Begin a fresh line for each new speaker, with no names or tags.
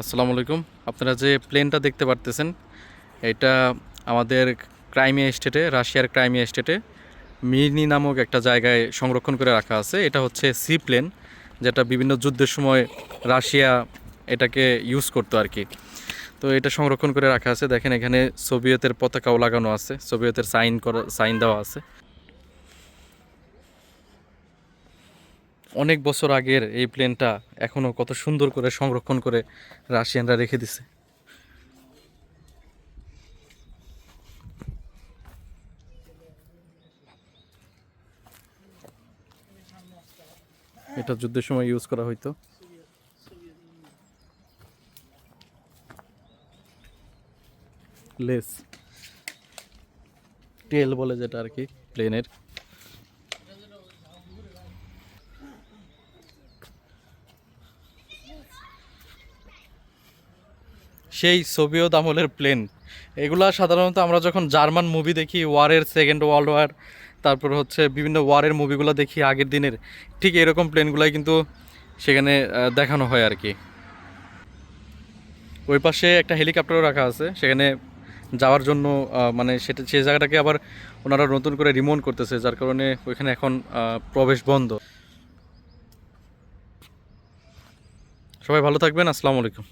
আসসালামু আলাইকুম। আপনারা যে প্লেনটা দেখতে পারতেছেন, এটা আমাদের ক্রাইমিয়া স্টেটে, রাশিয়ার ক্রাইমিয়া স্টেটে মিনি নামক একটা জায়গায় সংরক্ষণ করে রাখা আছে। এটা হচ্ছে সি প্লেন, যেটা বিভিন্ন যুদ্ধের সময় রাশিয়া এটাকে ইউজ করতো আর কি। তো এটা সংরক্ষণ করে রাখা আছে। দেখেন এখানে সোভিয়েতের পতাকাও লাগানো আছে, সোভিয়েতের সাইন করা, সাইন দেওয়া আছে। অনেক বছর আগের এই প্লেনটা এখনও কত সুন্দর করে সংরক্ষণ করে রাশিয়ানরা রেখে দিছে। এটা যুদ্ধের সময় ইউজ করা হইতো। লেস। টেল বলে যেটা আর কি প্লেনের সেই সোভিয়ত আমলের প্লেন এগুলা সাধারণত আমরা যখন জার্মান মুভি দেখি ওয়ারের সেকেন্ড ওয়ার্ল্ড ওয়ার তারপর হচ্ছে বিভিন্ন ওয়ারের মুভিগুলো দেখি আগের দিনের, ঠিক এরকম প্লেনগুলাই কিন্তু সেখানে দেখানো হয় আর কি। ওই পাশে একটা হেলিকপ্টারও রাখা আছে, সেখানে যাওয়ার জন্য মানে সেটা সেই জায়গাটাকে আবার ওনারা নতুন করে রিমোন্ট করতেছে, যার কারণে ওইখানে এখন প্রবেশ বন্ধ। সবাই ভালো থাকবেন, আসসালামু আলাইকুম।